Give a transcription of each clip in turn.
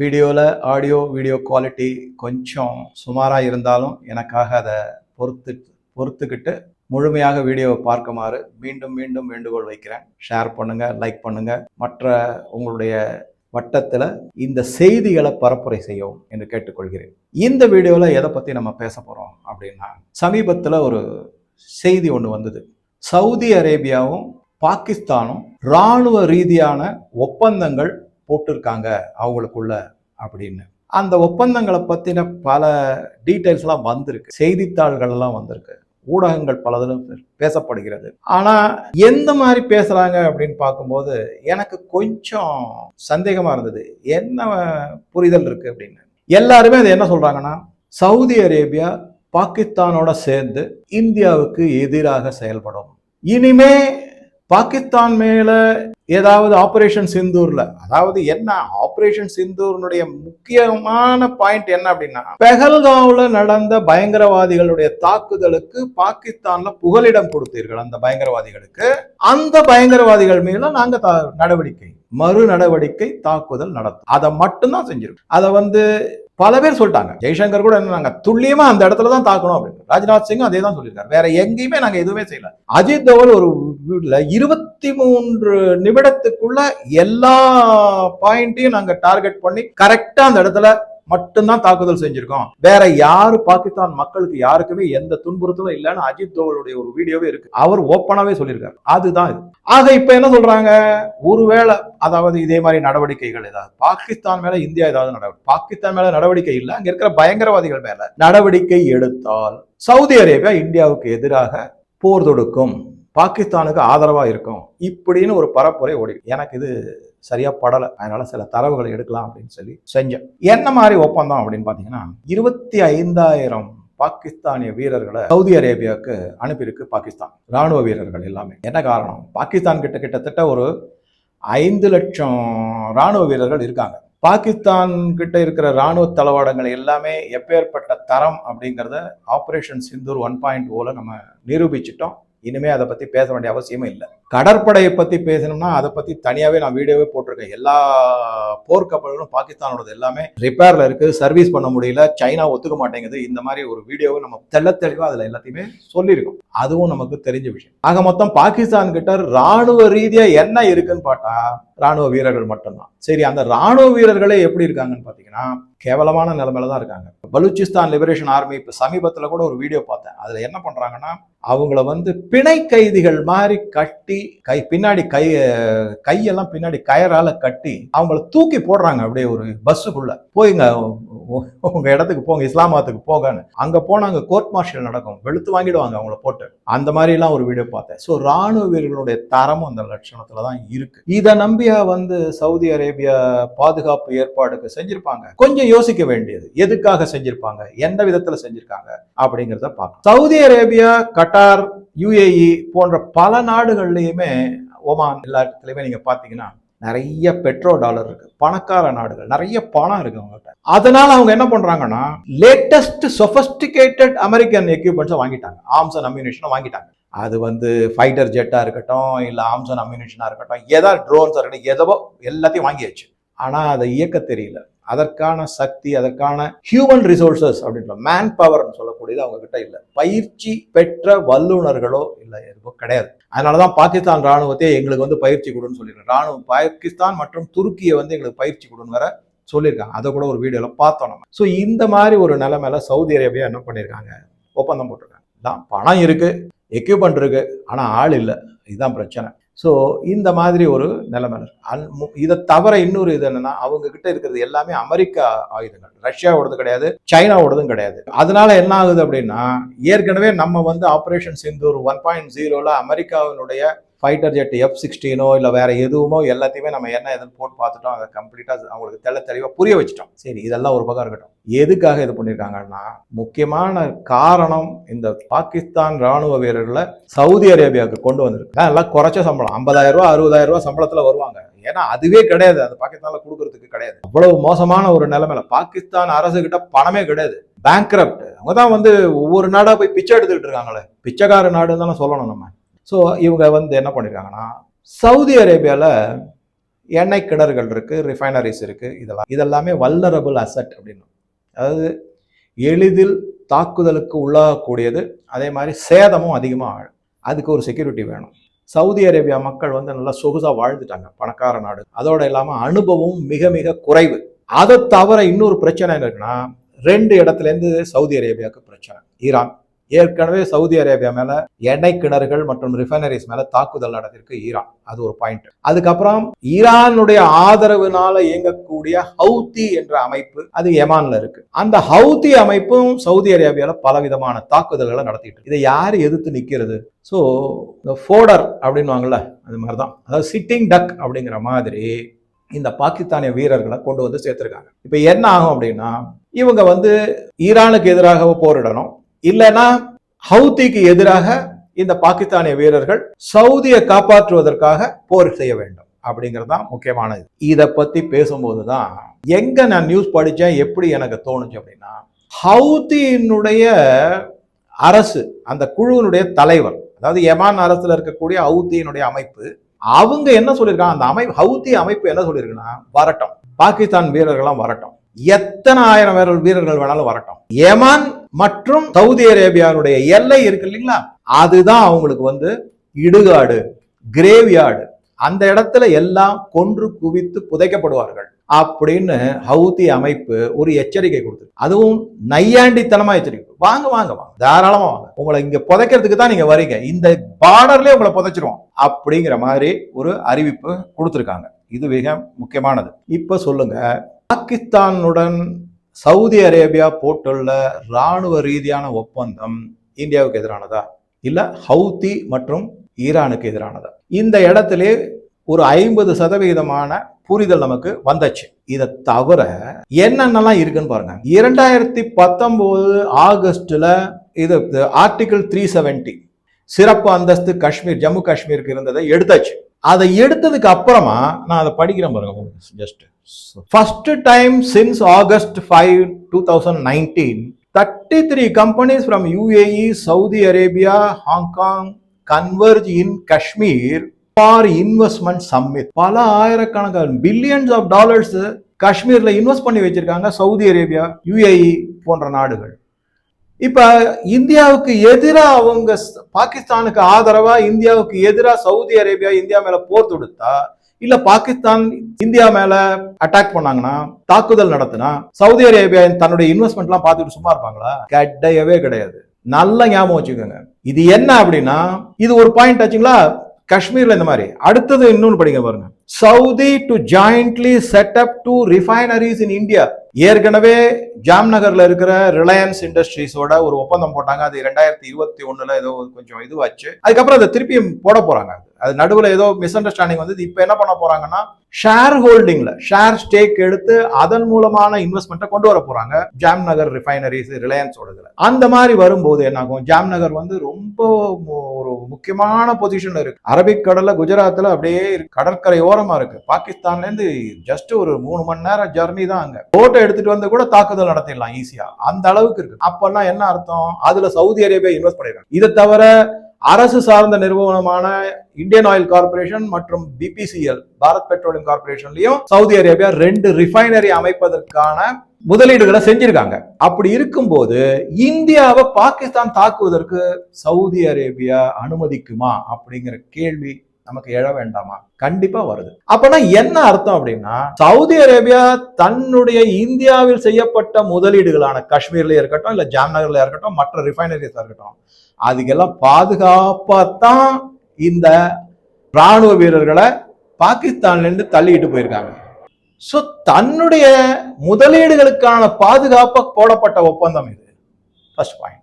வீடியோவில் audio video quality கொஞ்சம் சுமாராக இருந்தாலும் எனக்காக அதை பொறுத்து பொறுத்துக்கிட்டு முழுமையாக வீடியோவை பார்க்குமாறு மீண்டும் மீண்டும் வேண்டுகோள் வைக்கிறேன். ஷேர் பண்ணுங்கள் லைக் பண்ணுங்கள் மற்ற உங்களுடைய வட்டத்தில் இந்த செய்திகளை பரப்புரை செய்யவும் என்று கேட்டுக்கொள்கிறேன். இந்த வீடியோவில் எதை பற்றி நம்ம பேச போகிறோம் அப்படின்னா சமீபத்தில் ஒரு செய்தி ஒன்று வந்தது. சவுதி அரேபியாவும் பாகிஸ்தானும் இராணுவ ரீதியான ஒப்பந்தங்கள் போட்டிருக்காங்க அவங்களுக்குள்ள அப்படின்னு. அந்த ஒப்பந்தங்களை பற்றின பல டீட்டெயில்ஸ்லாம் வந்திருக்கு. செய்தித்தாள்கள் எல்லாம் வந்திருக்கு. ஊடகங்கள் பலதிலும் பேசப்படுகிறது. ஆனால் எந்த மாதிரி பேசுகிறாங்க அப்படின்னு பார்க்கும்போது எனக்கு கொஞ்சம் சந்தேகமாக இருந்தது. என்ன புரிதல் இருக்குது அப்படின்னு. எல்லாருமே அது என்ன சொல்கிறாங்கன்னா சவுதி அரேபியா பாகிஸ்தானோட சேர்ந்து இந்தியாவுக்கு எதிராக செயல்படும். இனிமே பாகிஸ்தான் மேல ஏதாவது ஆபரேஷன் சிந்தூர்ல அதாவது என்ன ஆபரேஷன் சிந்தூர்னுடைய முக்கியமான பாயிண்ட் என்ன அப்படின்னா பெஹல்காவ்ல நடந்த பயங்கரவாதிகளுடைய தாக்குதலுக்கு பாகிஸ்தான்ல புகலிடம் கொடுத்தீர்கள் அந்த பயங்கரவாதிகளுக்கு. அந்த பயங்கரவாதிகள் மேல நாங்க தா- நடவடிக்கை மறு நடவடிக்கை தாக்குதல் நடத்தும். அதை மட்டும்தான் செஞ்சிருக்கோம். அதை வந்து பல பேர் சொல்லிட்டாங்க. ஜெய்சங்கர் கூட என்ன நாங்க துல்லியமா அந்த இடத்துல தான் தாக்கணும் அப்படின்னு. ராஜ்நாத் சிங் அதே தான் சொல்லியிருக்காரு. வேற எங்கேயுமே நாங்க எதுவுமே செய்யல. அஜித் தோவல் ஒரு வீட்டில் இருபத்தி மூன்று நிமிடத்துக்குள்ள எல்லா பாயிண்ட்டையும் நாங்க டார்கெட் பண்ணி கரெக்டா அந்த இடத்துல மட்டும்தான் தாக்குதல் செஞ்சிருக்கோம். வேற யாரு பாகிஸ்தான் மக்களுக்கு யாருக்குமே எந்த துன்புறுத்தலும் இல்லைன்னு அஜித் தோவலுடைய ஒரு வீடியோவே இருக்கு. அவர் ஓப்பனாவே சொல்லியிருக்காரு. அதுதான் இது. ஆக இப்ப என்ன சொல்றாங்க? ஒருவேளை அதாவது இதே மாதிரி நடவடிக்கைகள் ஏதாவது பாகிஸ்தான் மேல இந்தியா ஏதாவது நடவடிக்கை பாகிஸ்தான் மேல நடவடிக்கை இல்லை அங்க இருக்கிற பயங்கரவாதிகள் மேல நடவடிக்கை எடுத்தால் சவுதி அரேபியா இந்தியாவுக்கு எதிராக போர் தொடுக்கும். பாகிஸ்தானுக்கு ஆதரவா இருக்கும். இப்படின்னு ஒரு பரப்புரை ஓடி எனக்கு இது சரியாக படலை. அதனால் சில தரவுகளை எடுக்கலாம் அப்படின்னு சொல்லி செஞ்சேன். என்ன மாதிரி ஒப்பந்தம் அப்படின்னு பார்த்தீங்கன்னா இருபத்தி ஐந்தாயிரம் பாகிஸ்தானிய வீரர்களை சவுதி அரேபியாவுக்கு அனுப்பியிருக்கு பாகிஸ்தான். ராணுவ வீரர்கள் எல்லாமே. என்ன காரணம்? பாகிஸ்தான் கிட்ட கிட்டத்தட்ட ஒரு ஐந்து லட்சம் ராணுவ வீரர்கள் இருக்காங்க. பாகிஸ்தான் கிட்ட இருக்கிற ராணுவ தளவாடங்கள் எல்லாமே எப்பேற்பட்ட தரம் அப்படிங்கிறத ஆப்ரேஷன் சிந்தூர் ஒன் பாயிண்ட் ஓல நம்ம நிரூபிச்சிட்டோம். இனிமே அதை பத்தி பேச வேண்டிய அவசியமே இல்லை. கடற்படையை பத்தி பேசணும்னா அதை பத்தி தனியாவே நான் வீடியோவே போட்டிருக்கேன். எல்லா போர்க்கப்பல்களும் பாகிஸ்தானோடது எல்லாமே ரிப்பேர்ல இருக்கு சர்வீஸ் பண்ண முடியல சைனா ஒத்துக்க மாட்டேங்குது. இந்த மாதிரி ஒரு வீடியோவை நம்ம தெள்ள தெளிவா அதுல எல்லாத்தையுமே சொல்லியிருக்கோம். அதுவும் நமக்கு தெரிஞ்ச விஷயம். ஆக மொத்தம் பாகிஸ்தான் கிட்ட ராணுவ ரீதியா என்ன இருக்குன்னு பார்த்தா ராணுவ வீரர்கள் மட்டும்தான். சரி அந்த ராணுவ வீரர்களே எப்படி இருக்காங்கன்னு பார்த்தீங்கன்னா கேவலமான நிலைமையில தான் இருக்காங்க. பலூச்சிஸ்தான் லிபரேஷன் ஆர்மி இப்போ சமீபத்தில் கூட ஒரு வீடியோ பார்த்தேன். அதில் என்ன பண்ணுறாங்கன்னா அவங்கள வந்து பிணை கைதிகள் மாதிரி கட்டி கை பின்னாடி கை கையெல்லாம் பின்னாடி கயரால் கட்டி அவங்கள தூக்கி போடுறாங்க அப்படியே ஒரு பஸ்ஸுக்குள்ள. போய்ங்க உங்க இடத்துக்கு போங்க இஸ்லாமாத்துக்கு போங்கன்னு. அங்க போனா அங்க கோர்ட் மார்ஷல் நடக்கும். வெளுத்து வாங்கிடுவாங்க அவங்கள போட்டு. அந்த மாதிரி எல்லாம் ஒரு வீடியோ பார்த்தேன். ஸோ ராணுவ வீரர்களுடைய தரமும் அந்த லட்சணத்துல தான் இருக்கு. இதை நம்பி நம்பியா வந்து சவுதி அரேபியா பாதுகாப்பு ஏற்பாடுக்கு செஞ்சிருப்பாங்க. கொஞ்சம் யோசிக்க வேண்டியது. எதுக்காக செஞ்சிருப்பாங்க? எந்த விதத்துல செஞ்சிருக்காங்க? அப்படிங்கிறத பார்க்கணும் சவுதி அரேபியா கட்டார் யுஏஇ போன்ற பல நாடுகள்லயுமே ஒமான் எல்லா இடத்துலயுமே நீங்க பாத்தீங்கன்னா நிறைய பெட்ரோ டாலர் இருக்கு. பணக்கார நாடுகள். நிறைய பணம் இருக்கு அவங்ககிட்ட அதனால அவங்க என்ன பண்றாங்கன்னா லேட்டஸ்ட் சொபஸ்டிகேட்டட் அமெரிக்கன் எக்யூப்மெண்ட்ஸை வாங்கிட்டாங்க. ஆர்ம்ஸ் அண்ட் அம்யூனிஷனை வாங்கிட்டாங்க. அது வந்து ஃபைட்டர் ஜெட்டாக இருக்கட்டும் இல்லை ஆம்சன் அண்ட் இருக்கட்டும் ஏதாவது ட்ரோன்ஸாக இருக்கட்டும் எதவோ எல்லாத்தையும் வாங்கியாச்சு. ஆனால் அதை இயக்க தெரியல. அதற்கான சக்தி அதற்கான ஹியூமன் ரிசோர்சஸ் அப்படின்ற மேன் பவர்னு சொல்லக்கூடியது அவங்க கிட்ட இல்லை. பயிற்சி பெற்ற வல்லுநர்களோ இல்லை எதுவும் கிடையாது. அதனாலதான் பாகிஸ்தான் ராணுவத்தை எங்களுக்கு வந்து பயிற்சி கொடுன்னு சொல்லியிருக்காங்க. ராணுவம் பாகிஸ்தான் மற்றும் துருக்கியை வந்து எங்களுக்கு பயிற்சி கொடுன்னு வேற சொல்லியிருக்காங்க. அதை கூட ஒரு வீடியோவில் பார்த்தோம் நம்ம. ஸோ இந்த மாதிரி ஒரு நிலைமையில சவுதி அரேபியா என்ன பண்ணியிருக்காங்க? ஒப்பந்தம் போட்டிருக்காங்க. தான் பணம் இருக்குது எக்யூப்மெண்ட் இருக்குது ஆனால் ஆள் இல்லை. இதுதான் பிரச்சனை. ஸோ இந்த மாதிரி ஒரு நிலைமை. அன் இதை தவிர இன்னொரு இது என்னன்னா அவங்க கிட்ட இருக்கிறது எல்லாமே அமெரிக்கா ஆயுதங்கள். ரஷ்யாவோடது கிடையாது சைனாவோடதும் கிடையாது. அதனால என்ன ஆகுது அப்படின்னா ஏற்கனவே நம்ம வந்து ஆப்ரேஷன் சிந்தூர் ஒன் பாயிண்ட் ஜீரோல அமெரிக்காவினுடைய ஃபைட்டர் ஜெட் எஃப் சிக்ஸ்டீனோ இல்லை வேற எதுவுமோ எல்லாத்தையுமே நம்ம என்ன எதுன்னு போட்டு பார்த்துட்டோம். அதை கம்ப்ளீட்டாக அவங்களுக்கு தெள்ள தெளிவாக புரிய வச்சுட்டோம். சரி இதெல்லாம் ஒரு பக்கம் இருக்கட்டும். எதுக்காக இது பண்ணியிருக்காங்கன்னா முக்கியமான காரணம் இந்த பாகிஸ்தான் ராணுவ வீரர்களை சவுதி அரேபியாவுக்கு கொண்டு வந்திருக்கு. எல்லாம் குறைச்ச சம்பளம். ஐம்பதாயிரம் ரூபா அறுபதாயிரம் ரூபா சம்பளத்தில் வருவாங்க. ஏன்னா அதுவே கிடையாது. அது பாகிஸ்தான்ல கொடுக்கறதுக்கு கிடையாது. அவ்வளவு மோசமான ஒரு நிலைமையில பாகிஸ்தான் அரசு கிட்ட பணமே கிடையாது. பேங்க்ரப்ட் அவங்க தான் வந்து ஒவ்வொரு நாடாக போய் பிச்சை எடுத்துக்கிட்டு இருக்காங்களே. பிச்சைக்கார நாடுன்னு தானே சொல்லணும் நம்ம. ஸோ இவங்க வந்து என்ன பண்ணியிருக்காங்கன்னா சவுதி அரேபியாவில் எண்ணெய் கிணறுகள் இருக்குது ரிஃபைனரிஸ் இருக்குது இதெல்லாம் இதெல்லாமே வல்லரபுள் அசட் அப்படின்னு. அதாவது எளிதில் தாக்குதலுக்கு உள்ளாகக்கூடியது அதே மாதிரி சேதமும் அதிகமாக அதுக்கு ஒரு செக்யூரிட்டி வேணும். சவுதி அரேபியா மக்கள் வந்து நல்லா சொகுசாக வாழ்ந்துட்டாங்க பணக்கார நாடு. அதோடு இல்லாமல் அனுபவம் மிக மிக குறைவு. அதை தவிர இன்னொரு பிரச்சனை என்ன இருக்குன்னா ரெண்டு இடத்துலேருந்து சவுதி அரேபியாவுக்கு பிரச்சனை. ஈரான். ஏற்கனவே சவுதி அரேபியா மேல எண்ணெய் கிணறுகள் மற்றும் ரிஃபைனரிஸ் மேல தாக்குதல் நடந்திருக்கு ஈரான். அது ஒரு பாயிண்ட் அதுக்கப்புறம் ஈரானுடைய ஆதரவுனால இயங்கக்கூடிய ஹவுத்தி என்ற அமைப்பு அது யமான்ல இருக்கு. அந்த ஹவுத்தி அமைப்பும் சவுதி அரேபியால பலவிதமான தாக்குதல்களை நடத்திட்டு இதை யார் எதிர்த்து நிக்கிறது? ஸோ இந்த ஃபோடர் அப்படின்வாங்கல்ல அது மாதிரி தான் அதாவது சிட்டிங் டக் அப்படிங்கிற மாதிரி இந்த பாகிஸ்தானிய வீரர்களை கொண்டு வந்து சேர்த்துருக்காங்க. இப்போ என்ன ஆகும் அப்படின்னா இவங்க வந்து ஈரானுக்கு எதிராக போரிடணும். இல்லைன்னா ஹவுதிக்கு எதிராக இந்த பாகிஸ்தானிய வீரர்கள் சவுதியை காப்பாற்றுவதற்காக போர் செய்ய வேண்டும் அப்படிங்கிறது தான் முக்கியமானது. இதை பத்தி பேசும்போது தான் எங்க நான் நியூஸ் படித்தேன் எப்படி எனக்கு தோணுச்சு அப்படின்னா ஹவுதியினுடைய அரசு அந்த குழுவினுடைய தலைவர் அதாவது யமான் அரசுல இருக்கக்கூடிய ஹவுத்தியினுடைய அமைப்பு அவங்க என்ன சொல்லியிருக்காங்க? அந்த அமைப்பு ஹவுத்தி அமைப்பு என்ன சொல்லியிருக்குன்னா வரட்டும். பாகிஸ்தான் வீரர்கள்லாம் வரட்டும். எத்தனை ஆயிரம் வீரர்கள் வீரர்கள் வேணாலும் வரட்டும். யமான் மற்றும் சவுதி அரேபியாவுடைய எல்லை இருக்கு இல்லைங்களா? அதுதான் அவங்களுக்கு வந்து இடுகாடு கிரேவ்யார்டு அந்த இடத்துல எல்லாம் கொன்று குவித்து புதைக்கப்படுவார்கள். அப்படின்னு ஹவுதி அமைப்பு ஒரு எச்சரிக்கை கொடுத்து அதுவும் நையாண்டித்தனமா எச்சரிக்கை வாங்க வாங்க வாங்க. தாராளமா வாங்க. உங்களை இங்க புதைக்கிறதுக்கு தான் நீங்க வரீங்க. இந்த பார்டர்லயே உங்களை புதைச்சிருவோம். அப்படிங்கிற மாதிரி ஒரு அறிவிப்பு கொடுத்துருக்காங்க. இது மிக முக்கியமானது. இப்ப சொல்லுங்க பாகிஸ்தானுடன் சவுதி அரேபியா போட்டுள்ள ராணுவ ரீதியான ஒப்பந்தம் இந்தியாவுக்கு எதிரானதா? இல்லை ஹவுதி மற்றும் ஈரானுக்கு எதிரானதா? இந்த இடத்திலே ஒரு ஐம்பது சதவிகிதமான புரிதல் நமக்கு வந்துச்சு. இதை தவிர என்னென்னலாம் இருக்குன்னு பாருங்க. இரண்டாயிரத்தி பத்தொம்போது ஆகஸ்டில் இது ஆர்டிகிள் த்ரீ செவன்டி சிறப்பு அந்தஸ்து காஷ்மீர் ஜம்மு காஷ்மீருக்கு இருந்ததை எடுத்தாச்சு. அதை எடுத்ததுக்கு அப்புறமா நான் அதை படிக்கிறேன் பாருங்க just first time since August five two thousand nineteen thirty three companies from UAE Saudi Arabia Hong Kong converge in Kashmir for investment summit பல ஆயிரக்கணக்கான பில்லியன்ஸ் ஆஃப் டாலர்ஸ் காஷ்மீரில் இன்வெஸ்ட் பண்ணி வச்சிருக்காங்க சவுதி அரேபியா யுஏஇ போன்ற நாடுகள். இப்ப இந்தியாவுக்கு எதிராக அவங்க பாகிஸ்தானுக்கு ஆதரவா இந்தியாவுக்கு எதிராக சவுதி அரேபியா இந்தியா மேல போர் தொடுத்தா இல்ல பாகிஸ்தான் இந்தியா மேல அட்டாக் பண்ணாங்கன்னா தாக்குதல் நடத்தினா சவுதி அரேபியா தன்னுடைய இன்வெஸ்ட்மெண்ட்லாம் பார்த்துட்டு சும்மா இருப்பாங்களா? கிடையவே கிடையாது. நல்லா ஞாபகம் வச்சுக்கோங்க. இது என்ன அப்படின்னா இது ஒரு பாயிண்ட் ஆச்சுங்களா? காஷ்மீர்ல இந்த மாதிரி. அடுத்தது இன்னொன்னு படிங்க பாருங்க. Saudi to jointly set up two refineries in India ஏற்கனவே ஜாம்நகர்ல இருக்கிற ரிலையன்ஸ் இண்டஸ்ட்ரீஸோட ஒரு ஒப்பந்தம் போட்டாங்க. அது ரெண்டாயிரத்தி இருபத்தி ஒண்ணுல ஏதோ கொஞ்சம் இதுவாச்சு. அதுக்கப்புறம் அதை திருப்பியும் போட போறாங்க. அது நடுவில் ஏதோ மிஸ் அண்டர்ஸ்டாண்டிங் வந்து இப்போ என்ன பண்ண போறாங்கன்னா ஷேர் ஹோல்டிங்ல ஷேர் ஸ்டேக் எடுத்து அதன் மூலமான இன்வெஸ்ட்மெண்ட்டை கொண்டு வர போறாங்க. ஜாம்நகர் ரிஃபைனரிஸ் ரிலையன்ஸோட இதில் அந்த மாதிரி வரும்போது என்ன ஆகும் ஜாம்நகர் வந்து ரொம்ப ஒரு முக்கியமான பொசிஷன்ல இருக்கு. அரபிக்கடல்ல குஜராத்ல அப்படியே கடற்கரை ஓரமா இருக்கு. பாகிஸ்தான்ல இருந்து ஜஸ்ட் ஒரு மூணு மணி நேரம் ஜர்னி தான் அங்க. போட்டோ எடுத்துட்டு வந்து கூட தாக்குதல் நடத்திடலாம் ஈஸியா அந்த அளவுக்கு இருக்கு. அப்பன்னா என்ன அர்த்தம்? அதுல சவுதி அரேபியா இன்வெஸ்ட் பண்ணிருக்காங்க. இதை தவிர அரசு சார்ந்த நிறுவனமான இந்தியன் ஆயில் கார்பரேஷன் மற்றும் பிபிசிஎல் பாரத் பெட்ரோலியம் கார்பரேஷன்லயும் சவுதி அரேபியா ரெண்டு ரிஃபைனரி அமைப்பதற்கான முதலீடுகளை செஞ்சிருக்காங்க. அப்படி இருக்கும்போது இந்தியாவை பாகிஸ்தான் தாக்குவதற்கு சவுதி அரேபியா அனுமதிக்குமா? அப்படிங்கிற கேள்வி நமக்கு எழ வேண்டாமா? கண்டிப்பா வருது. அப்பனா என்ன அர்த்தம் அப்படின்னா சவுதி அரேபியா தன்னுடைய இந்தியாவில் செய்யப்பட்ட முதலீடுகளான காஷ்மீர்ல இருக்கட்டும் இல்ல ஜாம்நகர்ல இருக்கட்டும் மற்ற ரிஃபைனரிஸ் இருக்கட்டும் அதுக்கெல்லாம் பாதுகாப்பாத்தான் இந்த ராணுவ வீரர்களை பாகிஸ்தான்லேருந்து தள்ளிட்டு போயிருக்காங்க. ஸோ தன்னுடைய முதலீடுகளுக்கான பாதுகாப்பாக போடப்பட்ட ஒப்பந்தம் இது. ஃபர்ஸ்ட் பாயிண்ட்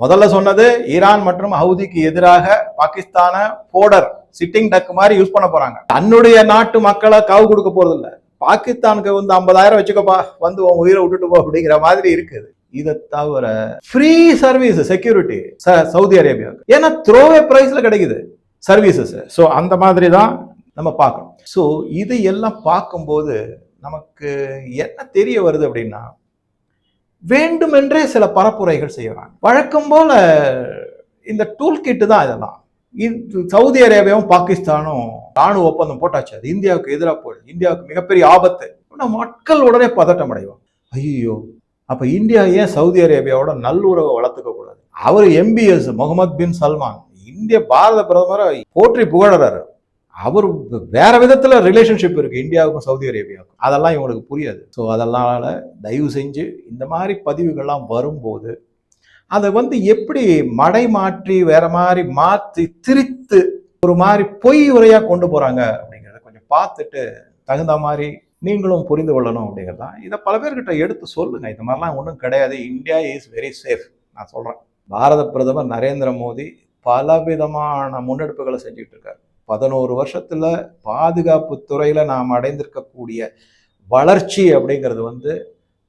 முதல்ல சொன்னது ஈரான் மற்றும் ஹவுதிக்கு எதிராக பாகிஸ்தான போடர் சிட்டிங் டக் மாதிரி யூஸ் பண்ண போறாங்க. தன்னுடைய நாட்டு மக்களை காவு கொடுக்க போறது இல்ல பாகிஸ்தானுக்கு வந்து ஐம்பதாயிரம் வச்சுக்கப்பா வந்து உன் உயிரை விட்டுட்டு போ அப்படிங்கிற மாதிரி இருக்குது. இதை தவிர ஃப்ரீ சர்வீஸ் செக்யூரிட்டி சவுதி அரேபியாவுக்கு. ஏன்னா த்ரோவே பிரைஸ்ல கிடைக்குது சர்வீசஸ் ஸோ அந்த மாதிரி தான் நம்ம பார்க்கணும். ஸோ இது எல்லாம் பார்க்கும்போது நமக்கு என்ன தெரிய வருது அப்படின்னா வேண்டுமென்றே சில பரப்புரைகள் செய்யறாங்க. வழக்கம் போல இந்த டூல் கிட்டு தான் இதெல்லாம். இது சவுதி அரேபியாவும் பாகிஸ்தானும் ராணுவ ஒப்பந்தம் போட்டாச்சு. அது இந்தியாவுக்கு எதிராக போயிடுது இந்தியாவுக்கு மிகப்பெரிய ஆபத்து. நம்ம மக்கள் உடனே பதட்டம் அடைவோம் ஐயோ அப்போ இந்தியா ஏன் சவுதி அரேபியாவோட நல்லுறவை வளர்த்துக்க கூடாது? அவர் எம்பிஎஸ் முகமது பின் சல்மான். இந்திய பாரத பிரதமரை போற்றி புகழறாரு. அவர் வேற விதத்துல ரிலேஷன்ஷிப் இருக்கு இந்தியாவுக்கும் சவுதி அரேபியாவுக்கும். அதெல்லாம் இவங்களுக்கு புரியாது. ஸோ அதெல்லாம் தயவு செஞ்சு இந்த மாதிரி பதிவுகள்லாம் வரும்போது அதை வந்து எப்படி மடை மாற்றி வேற மாதிரி மாற்றி திரித்து ஒரு மாதிரி பொய் உரையாக கொண்டு போகிறாங்க அப்படிங்கிறத கொஞ்சம் பார்த்துட்டு தகுந்த மாதிரி நீங்களும் புரிந்து கொள்ளணும் அப்படிங்கிறது. தான் இதை பல பேர்கிட்ட எடுத்து சொல்லுங்க. இந்த மாதிரிலாம் ஒன்றும் கிடையாது. இந்தியா இஸ் வெரி சேஃப் நான் சொல்கிறேன் பாரத பிரதமர் நரேந்திர மோடி பலவிதமான முன்னெடுப்புகளை செஞ்சுட்டு இருக்கார். பதினோரு வருஷத்தில் பாதுகாப்பு துறையில் நாம் அடைந்திருக்கக்கூடிய வளர்ச்சி அப்படிங்கிறது வந்து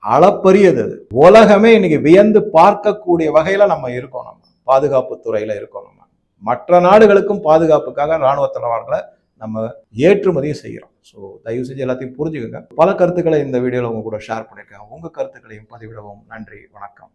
அளப்பரியது அது. உலகமே இன்னைக்கு வியந்து பார்க்கக்கூடிய வகையில நம்ம இருக்கோம் நம்ம. பாதுகாப்பு துறையில இருக்கோம் நம்ம. மற்ற நாடுகளுக்கும் பாதுகாப்புக்காக இராணுவ தளவாடங்களை நம்ம ஏற்றுமதியும் செய்கிறோம். ஸோ தயவு செஞ்சு எல்லாத்தையும் புரிஞ்சுக்கோங்க. பல கருத்துக்களை இந்த வீடியோவில் உங்க கூட ஷேர் பண்ணியிருக்கேன். உங்க கருத்துக்களையும் பதிவிடவும். நன்றி. வணக்கம்.